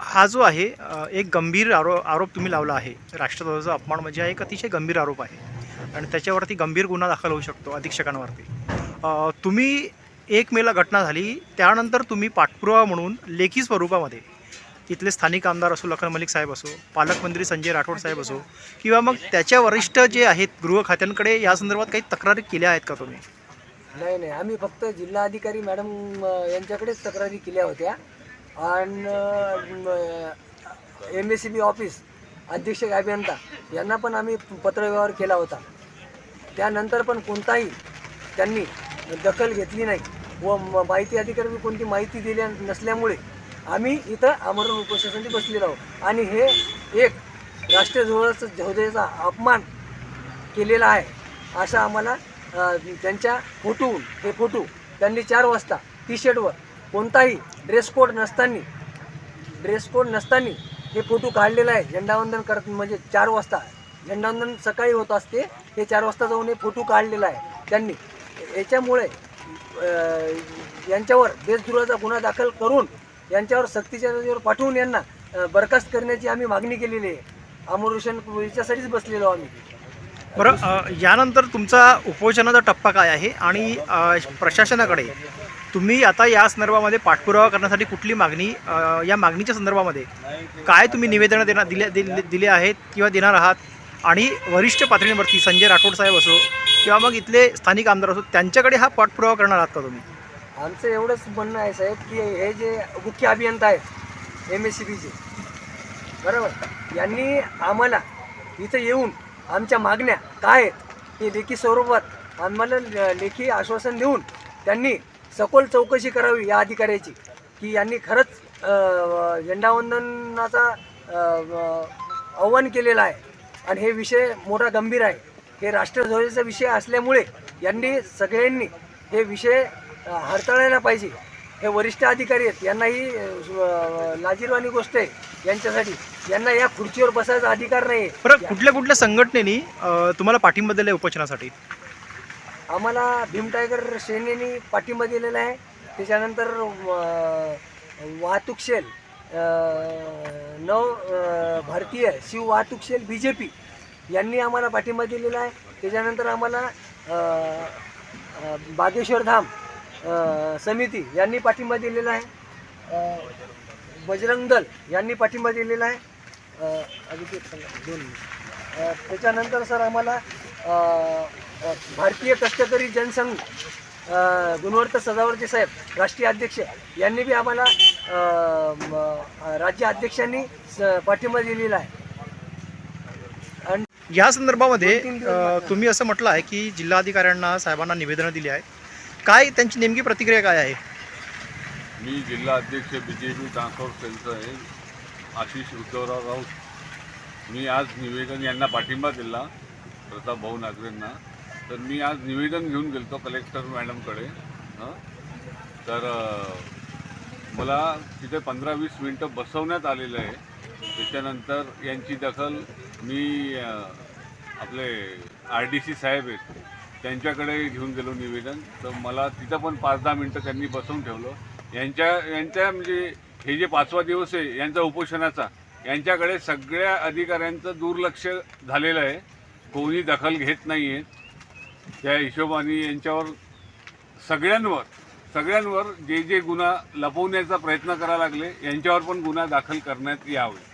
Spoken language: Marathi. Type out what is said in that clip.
हा जो आहे एक गंभीर आरो आरोप तुम्ही लावला आहे. राष्ट्रध्वजाचा अपमान म्हणजे हा एक अतिशय गंभीर आरोप आहे. आणि त्याच्यावरती गंभीर गुन्हा दाखल होऊ शकतो अधीक्षकांवरती. तुम्ही एक मेला घटना झाली त्यानंतर तुम्ही पाठपुरावा म्हणून लेखी स्वरूपामध्ये तिथले स्थानिक आमदार असो लखन मलिक साहेब असो पालकमंत्री संजय राठोड साहेब असो किंवा मग त्याच्या वरिष्ठ जे आहेत गृह खात्यांकडे या संदर्भात काही तक्रारी केल्या आहेत का तुम्ही? नाही नाही. आम्ही फक्त जिल्हा अधिकारी मॅडम यांच्याकडेच तक्रारी केल्या होत्या. आणि M S C B office अध्यक्ष अभियंता यांना. पण आम्ही पत्रव्यवहार केला होता. त्यानंतर पण कोणताही त्यांनी दखल घेतली नाही व माहिती अधिकारी कोणती माहिती दिल्या नसल्यामुळे आम्ही इथं आमरण उपोषणासाठी बसलेलो आहोत. आणि हे एक राष्ट्रध्वजाचा ध्वजाचा अपमान केलेला आहे असा आम्हाला त्यांच्या फोटोहून हे फोटो त्यांनी चार वाजता टी शर्टवर कोणताही ड्रेस कोड नसताना ड्रेस कोड नसताना हे फोटो काढलेला आहे. झेंडावंदन करत म्हणजे चार वाजता. झेंडावंदन सकाळी होत असते. हे चार वाजता जाऊन हे फोटो काढलेला आहे. त्यांनी. याच्यामुळे यांच्यावर देशद्रोहाचा गुन्हा दाखल करून यांच्यावर सक्तीच्या नजरेवर पाठवून यांना बरखास्त करण्याची आम्ही मागणी केलेली आहे. अमोरुशन याच्यासाठीच बसलेलो आम्ही. बरं यानंतर तुमचा उपोषणाचा टप्पा काय आहे? आणि प्रशासनाकडे तुम्ही आता या संदर्भामध्ये पाठपुरावा करण्यासाठी कुठली मागणी या मागणीच्या संदर्भामध्ये काय तुम्ही निवेदनं देणार दिले दिले दिले आहेत किंवा देणार आहात? आणि वरिष्ठ पातळीवरती संजय राठोड साहेब असो किंवा मग इथले स्थानिक आमदार असो त्यांच्याकडे हा पाठपुरावा करणार आहात का तुम्ही? आमचं एवढंच म्हणणं आहे साहेब की हे जे मुख्य अभियंता आहेत एम एस सी बीचे बरोबर? यांनी आम्हाला इथं येऊन आमच्या मागण्या काय आहेत? हे लेखी स्वरूपात आम्हाला लेखी आश्वासन देऊन त्यांनी सखोल चौकशी करावी या अधिकाऱ्याची. की यांनी खरंच झेंडावंदनाचा आव्हान केलेलं आहे. आणि हे विषय मोठा गंभीर आहे. हे राष्ट्रध्वजाचा विषय असल्यामुळे यांनी सगळ्यांनी हे विषय हाताळायला पाहिजे. हे वरिष्ठ अधिकारी आहेत. यांनाही लाजीरवाणी गोष्ट आहे यांच्यासाठी. यांना या खुर्चीवर बसायचा अधिकार नाही आहे. बरं कुठल्या कुठल्या संघटनेनी तुम्हाला पाठिंबा दिला आहे उपोषणासाठी आम्हाला भीम टायगर सेनेने पाठिंबा दिलेला आहे. त्याच्यानंतर वाहतूक सेल नव भारतीय शिव वाहतूक सेल बी जे पी यांनी आम्हाला पाठिंबा दिलेला आहे. त्याच्यानंतर आम्हाला बागेश्वर धाम समिती यांनी पाठिंबा दिलेला आहे. बजरंग दल यांनी पाठिंबा दिलेला आहे. अ, अजून एक सांगा, दोन त्याच्यानंतर सर आम्हाला भारतीय कष्टकरी जनसंघ अ, गुणवंत सदावर्ती साहेब राष्ट्रीय अध्यक्ष यांनी बी आम्हाला राज्य अध्यक्षांनी पाठिंबा दिलेला आहे. आणि या संदर्भामध्ये. तुम्ही असं म्हटलं आहे की जिल्हाधिकाऱ्यांना साहेबांना निवेदनं दिली आहेत काय त्यांची नेमकी प्रतिक्रिया काय आहे? मी जिल्हा अध्यक्ष बी जे पी ट्रान्सपोर्ट सेलचं आहे आशिष उद्धवराव राऊत. मी आज निवेदन यांना पाठिंबा दिला प्रताप भाऊ नागरेंना. तर मी आज निवेदन घेऊन गेलो कलेक्टर मॅडमकडे तर मला तिथे पंधरा वीस मिनटं बसवण्यात आलेलं आहे. त्याच्यानंतर यांची दखल मी आपले आर डी सी साहेब आहेत त्यांच्याकडे घेऊन गेलो निवेदन. तर मला तिथं पण पाच दहा मिनटं त्यांनी बसवून ठेवलं. यांच्या यांच्या म्हणजे हे जे पाचवा दिवस आहे यांचा उपोषणाचा यांच्याकडे सगळ्या अधिकाऱ्यांचं दुर्लक्ष झालेलं आहे. कोणी दखल घेत नाही आहे त्या हिशोबाने यांच्यावर सगळ्यांवर सगळ्यांवर जे जे गुन्हा लपवण्याचा प्रयत्न करायला लागले यांच्यावर पण गुन्हा दाखल करण्यात यावे.